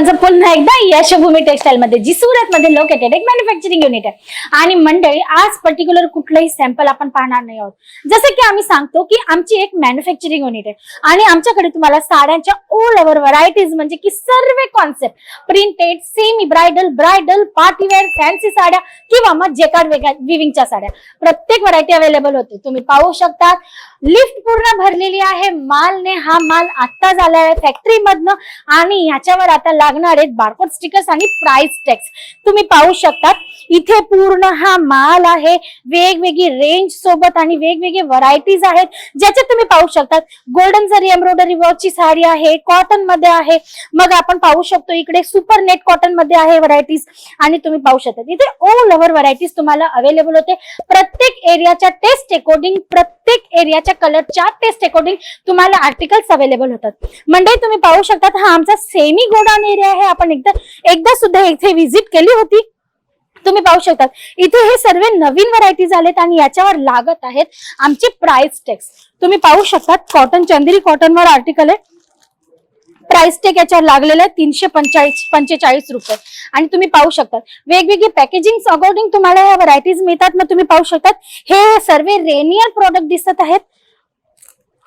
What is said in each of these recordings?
सर्वांचं पुन्हा एकदा यशभूमी टेक्सटाईल मध्ये जी सुरत मध्ये लोकेटेड एक मॅन्युफॅक्चरिंग युनिट आहे. आणि मंडळी आज पर्टिक्युलर कुठलंही सॅम्पल आपण पाहणार नाही आहोत. जसं की आम्ही सांगतो की आमची एक मॅन्युफॅक्चरिंग युनिट आहे. आणि आमच्याकडे तुम्हाला साड्यांच्या ऑल ओव्हर व्हरायटीज म्हणजे की सर्व concept printed semi bridal bridal party wear fancy साड्या किंवा मग जेकार्ड विविंगच्या साड्या. प्रत्येक व्हरायटी अवेलेबल होते. तुम्ही पाहू शकता. लिफ्ट पूर्ण भरलेली आहे. मालने हा माल आता झाला आहे फॅक्टरी मधनं. आणि ह्याच्यावर आता लागणार आहेत बारकोड स्टिकर्स आणि प्राइस टॅक्स तुम्ही पाहू शकतात इथे पूर्ण हा माल आहे. वेगवेगळी रेंज सोबत आणि वेगवेगळे व्हरायटीज आहेत ज्याच्यात तुम्ही पाहू शकतात गोल्डन जरी एम्ब्रॉयडरी वर्कची साडी आहे कॉटनमध्ये आहे. मग आपण पाहू शकतो इकडे सुपर नेट कॉटनमध्ये आहे व्हरायटीज आणि तुम्ही पाहू शकता. इथे ऑल ओव्हर व्हरायटीज तुम्हाला अवेलेबल होते. प्रत्येक एरियाच्या टेस्ट अकॉर्डिंग प्रत्येक एरियाच्या कलरच्या टेस्ट अकॉर्डिंग तुम्हाला आर्टिकल्स अवेलेबल होतात. म्हणजे तुम्ही पाहू शकतात हा आमचा सेमी गोडाऊन एरिया आहे. आपण एकदा एकदा सुद्धा इथे व्हिजिट केली होती. तुम्ही पाहू शकता इथे हे सर्व नवीन व्हरायटीज आलेत आणि याच्यावर लागत आहेत आमचे प्राइस टॅक्स तुम्ही पाहू शकतात कॉटन चंदेरी कॉटन वर आर्टिकल आहे. प्राइस टेक याच्यावर लागलेला आहे तीनशे पंचाळीस पंचेचाळीस रुपये. आणि तुम्ही पाहू शकतात वेगवेगळे पॅकेजिंग अकॉर्डिंग तुम्हाला या व्हरायटीज मिळतात. मग तुम्ही पाहू शकतात हे सर्व रेनियल प्रोडक्ट दिसत आहेत.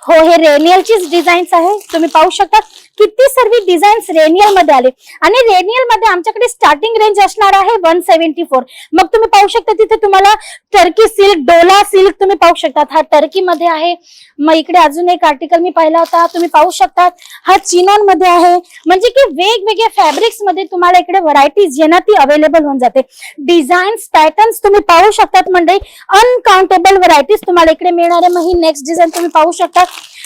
हो हे रेनियलचीच डिझाईन्स आहे. तुम्ही पाहू शकता किती सर्व डिझाईन्स रेनियलमध्ये आले. आणि रेनियलमध्ये आमच्याकडे स्टार्टिंग रेंज असणार आहे वन सेव्हन्टी फोर मग तुम्ही पाहू शकता तिथे तुम्हाला टर्की सिल्क डोला सिल्क तुम्ही पाहू शकतात. हा टर्की मध्ये आहे. मग इकडे अजून एक आर्टिकल मी पाहिला होता. तुम्ही पाहू शकतात. हा चिनॉनमध्ये आहे. म्हणजे की वेगवेगळ्या फॅब्रिक्समध्ये तुम्हाला इकडे व्हरायटीज जे ना ती अवेलेबल होऊन जाते. डिझाईन्स पॅटर्न्स तुम्ही पाहू शकतात. म्हणजे अनकाउंटेबल व्हरायटीज तुम्हाला इकडे मिळणार आहे. मग ही नेक्स्ट डिझाईन तुम्ही पाहू शकता.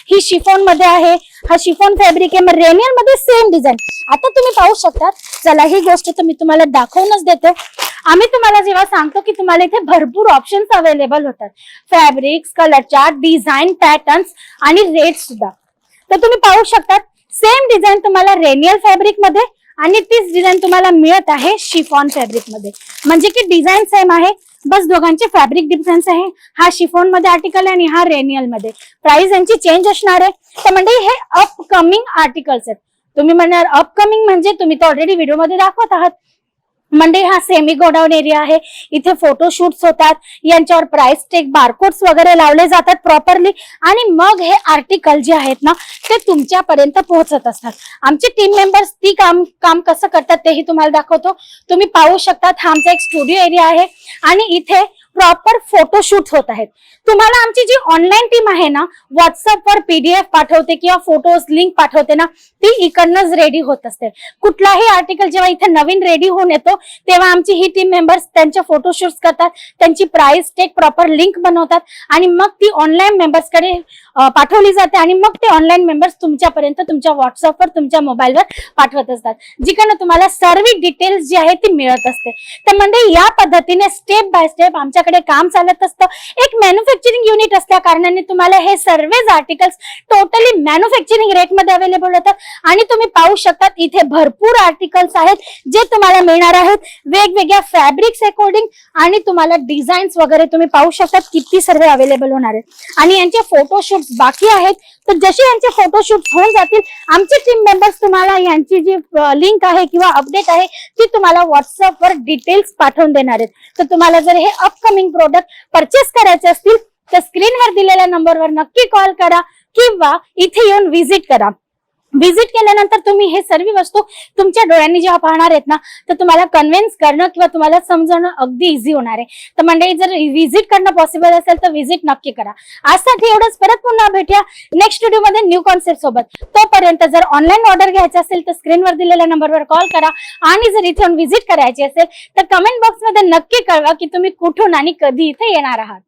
ही शिफॉनमध्ये आहे. हा शिफॉन फॅब्रिक आहे. मग रेनियरमध्ये सेम डिझाईन आता तुम्ही पाहू शकता चला ही गोष्ट तर मी तुम्हाला दाखवूनच देते. आम्ही तुम्हाला जेव्हा सांगतो की तुम्हाला इथे भरपूर ऑप्शन्स अवेलेबल होतात. Fabrics colour chart design patterns आणि रेट सुद्धा. तर तुम्ही पाहू शकतात सेम डिझाईन तुम्हाला रेनियल फॅब्रिकमध्ये आणि तीच डिझाईन तुम्हाला मिळत आहे शिफॉन फॅब्रिकमध्ये. म्हणजे की डिझाईन सेम आहे बस दोघांचे फॅब्रिक डिफरन्स आहे. हा शिफॉनमध्ये आर्टिकल आहे आणि हा रेनियलमध्ये. प्राइस यांची चेंज असणार आहे. तर म्हणजे हे अपकमिंग आर्टिकल्स आहेत. तुम्ही म्हणणार अपकमिंग म्हणजे तुम्ही तर ऑलरेडी व्हिडिओमध्ये दाखवत आहात. मंडई हा सेमी गोडाऊन एरिया आहे. इथे फोटोशूट्स होतात. यांच्यावर प्राइस टेक बारकोड्स वगैरे लावले जातात प्रॉपरली आणि मग हे आर्टिकल जे आहेत ना ते तुमच्यापर्यंत पोहोचत असतात. आमचे टीम मेंबर्स ती काम काम कसं करतात तेही तुम्हाला दाखवतो. तुम्ही पाहू शकतात हा आमचा एक स्टुडिओ एरिया आहे. आणि इथे प्रॉपर फोटोशूट होत आहेत. तुम्हाला आमची जी ऑनलाईन टीम आहे ना व्हॉट्सअपवर पीडीएफ पाठवते किंवा फोटोज लिंक पाठवते ना ती इकडनंच रेडी होत असते. कुठलाही आर्टिकल जेव्हा इथे नवीन रेडी होऊन येतो तेव्हा आमची ही टीम मेंबर्स त्यांच्या फोटोशूट करतात त्यांची प्राइस टेक प्रॉपर लिंक बनवतात आणि मग ती ऑनलाईन मेंबर्सकडे पाठवली जाते आणि मग ते ऑनलाईन मेंबर्स तुमच्यापर्यंत तुमच्या व्हॉट्सअपवर तुमच्या मोबाईलवर पाठवत असतात. जिकडनं तुम्हाला सर्व डिटेल्स जी आहे ती मिळत असते. तर म्हणजे या पद्धतीने स्टेप बाय स्टेप आमच्या तुमच्याकडे काम चालत असतं. एक मॅन्युफॅक्चरिंग युनिट असल्या कारणाने तुम्हाला हे सर्वच आर्टिकल्स टोटली मॅन्युफॅक्चरिंग रेटमध्ये अवेलेबल होतात. आणि तुम्ही पाहू शकतात इथे भरपूर आर्टिकल्स आहेत जे तुम्हाला मिळणार आहेत. वेगवेगळ्या फॅब्रिक्स अकॉर्डिंग आणि तुम्हाला डिझाईन्स वगैरे तुम्ही पाहू शकतात किती सर्व अवेलेबल होणार आहेत. आणि यांचे फोटोशूट बाकी आहेत. तर जसे यांचे फोटोशूट होऊन जातील आमचे टीम मेंबर्स तुम्हाला यांची जी लिंक आहे किंवा अपडेट आहे ती तुम्हाला व्हॉट्सअपवर डिटेल्स पाठवून देणार आहेत. तर तुम्हाला जर हे अपकमिंग प्रोडक्ट परचेस करायचे असतील तर स्क्रीनवर दिलेल्या नंबरवर नक्की कॉल करा किंवा इथे येऊन व्हिजिट करा. व्हिजिट केल्यानंतर तुम्ही हे सर्व वस्तू तुमच्या डोळ्यांनी जेव्हा पाहणार आहेत ना तर तुम्हाला कन्व्हिन्स करणं किंवा तुम्हाला समजणं अगदी इझी होणार आहे. तर मंडळी जर व्हिजिट करणं पॉसिबल असेल तर व्हिजिट नक्की करा. आजसाठी एवढंच. परत पुन्हा भेटूया नेक्स्ट व्हिडिओमध्ये न्यू कॉन्सेप्ट सोबत. तोपर्यंत जर ऑनलाईन ऑर्डर घ्यायचं असेल तर स्क्रीनवर दिलेल्या नंबरवर कॉल करा. आणि जर इथे व्हिजिट करायची असेल तर कमेंट बॉक्समध्ये नक्की कळवा की तुम्ही कुठून आणि कधी इथे येणार आहात.